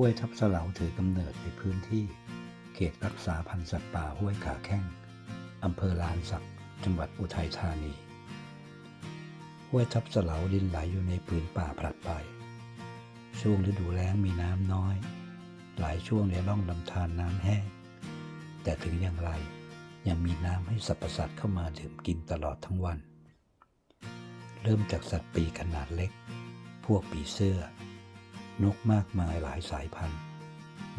ห้วยทับเสลาถือกำเนิดในพื้นที่ เขตรักษาพันธุ์สัตว์ป่าห้วยขาแข้งอำเภอลานสักจังหวัดอุทัยธานี ห้วยทับเสลาดินไหลอยู่ในผืนป่าผลัดไป ช่วงฤดูแล้งมีน้ำน้อย หลายช่วงในร่องลำธารน้ำแห้ง แต่ถึงอย่างไรยังมีน้ำให้สรรพสัตว์เข้ามาดื่มกินตลอดทั้งวัน เริ่มจากสัตว์ปีขนาดเล็ก พวกปีเสื้อ นกมากมายหลายสายพันธุ์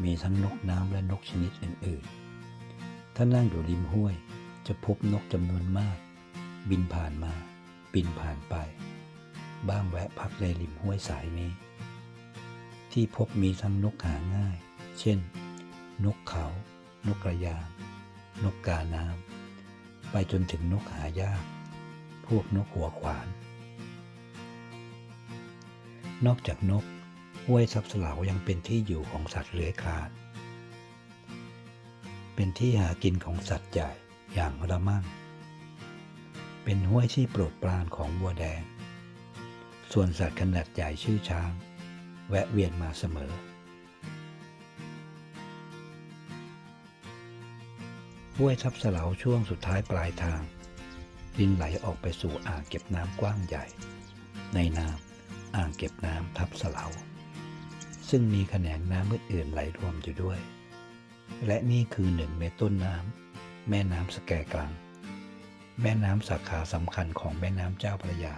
มีทั้งนกน้ำและนกชนิดอื่นๆ ถ้านั่งอยู่ริมห้วยจะพบนกจำนวนมาก บินผ่านมา บินผ่านไป บ้างแวะพักในริมห้วยสายนี้ ที่พบมีทั้งนกหาง่าย เช่น นกเขา นกกระยาง นกกาน้ำ ไปจนถึงนกหายาก พวกนกหัวขวาน นอกจากนก ห้วยซับเสลายังเป็นที่อยู่ของสัตว์เลื้อยคลาน เป็นที่หากินของสัตว์ใหญ่อย่างระมั่ง เป็นห้วยที่โปรดปรานของวัวแดง ส่วนสัตว์ขนาดใหญ่ชื่อช้าง แวะเวียนมาเสมอ ห้วยทับเสลาช่วงสุดท้ายปลายทาง ดินไหลออกไปสู่อ่างเก็บน้ำกว้างใหญ่ ในน้ำอ่างเก็บน้ำทับเสลา ซึ่งมีแขนงน้ำอื่นๆไหลรวมอยู่ด้วย และนี่คือหนึ่งในต้นน้ำแม่น้ำสแกกลัง แม่น้ำสาขาสำคัญของแม่น้ำเจ้าพระยา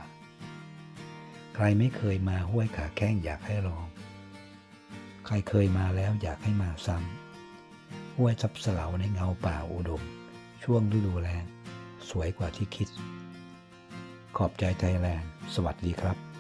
ใครไม่เคยมาห้วยขาแข้งอยากให้ลอง ใครเคยมาแล้วอยากให้มาซ้ำห้วยทับเสลาในเงาป่าอุดม ช่วงฤดูแล้งสวยกว่าที่คิด ขอบใจไทยแลนด์ สวัสดีครับ